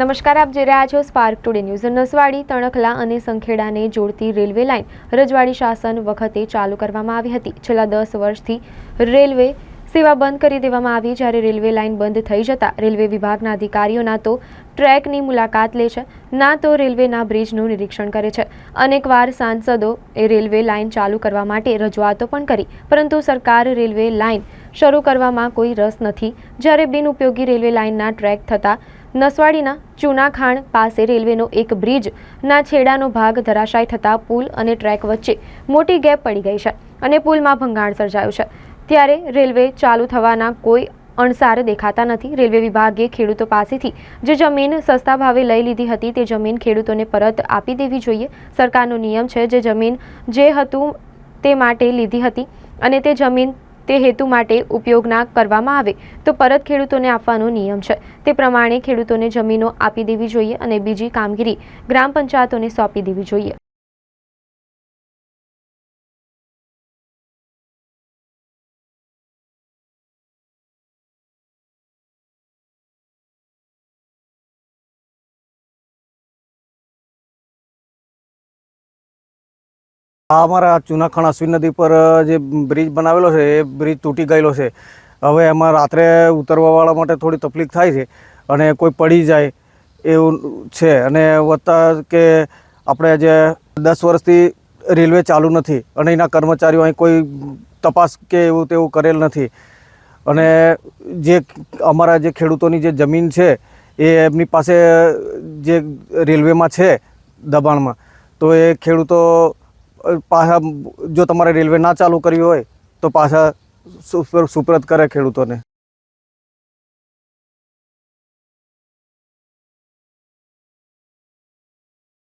નમસ્કાર, આપ જોઈ રહ્યા છો Spark Today News Naswadi, Tankhala અને સંખેડાને જોડતી રેલવે લાઇન રજવાડી શાસન વખતે ચાલુ કરવામાં આવી હતી. છેલ્લા દસ વર્ષથી રેલવે સેવા બંધ કરી દેવામાં આવી. જ્યારે રેલવે લાઇન બંધ થઈ જતાં રેલવે વિભાગના અધિકારીઓ ના તો ટ્રેકની મુલાકાત લે છે, ના તો રેલવેના બ્રિજનું નિરીક્ષણ કરે છે. અનેકવાર સાંસદો એ રેલવે લાઇન ચાલુ કરવા માટે રજૂઆતો પણ કરી, પરંતુ સરકાર રેલવે લાઇન શરૂ કરવામાં કોઈ રસ નથી. જ્યારે બિનઉપયોગી રેલવે લાઇનના ટ્રેક થતાં નસવાડીના ચૂનાખાણ પાસે રેલવેનો એક બ્રિજના છેડાનો ભાગ ધરાશાય થતાં પુલ અને ટ્રેક વચ્ચે મોટી ગેપ પડી ગઈ છે અને પુલમાં ભંગાણ સર્જાયું છે. ત્યારે રેલવે ચાલુ થવાના કોઈ અણસાર દેખાતા નથી. રેલવે વિભાગે ખેડૂતો પાસેથી જે જમીન સસ્તા ભાવે લઈ લીધી હતી તે જમીન ખેડૂતોને પરત આપી દેવી જોઈએ. સરકારનો નિયમ છે, જે જમીન જે હતું તે માટે લીધી હતી અને તે જમીન તે હેતુ માટે ઉપયોગ ના કરવામાં આવે તો પરત ખેડૂતોને આપવાનો નિયમ છે. તે પ્રમાણે ખેડૂતોને જમીનો આપી દેવી જોઈએ અને બીજી કામગીરી ગ્રામ પંચાયતોને સોંપી દેવી જોઈએ. આ અમારા ચૂનાખણ અશ્વિન નદી પર જે બ્રિજ બનાવેલો છે, એ બ્રિજ તૂટી ગયેલો છે. હવે એમાં રાત્રે ઉતરવાવાળા માટે થોડી તકલીફ થાય છે અને કોઈ પડી જાય એવું છે. અને વત્તા કે આપણે જે દસ વર્ષથી રેલવે ચાલુ નથી અને એના કર્મચારીઓ અહીં કોઈ તપાસ કે એવું તેવું કરેલ નથી. અને જે અમારા જે ખેડૂતોની જે જમીન છે, એ એમની પાસે જે રેલવેમાં છે દબાણમાં, તો એ ખેડૂતો પાછા જો તમારે રેલવે ના ચાલુ કરી હોય તો પાછા સુપરત કરે ખેડૂતોને.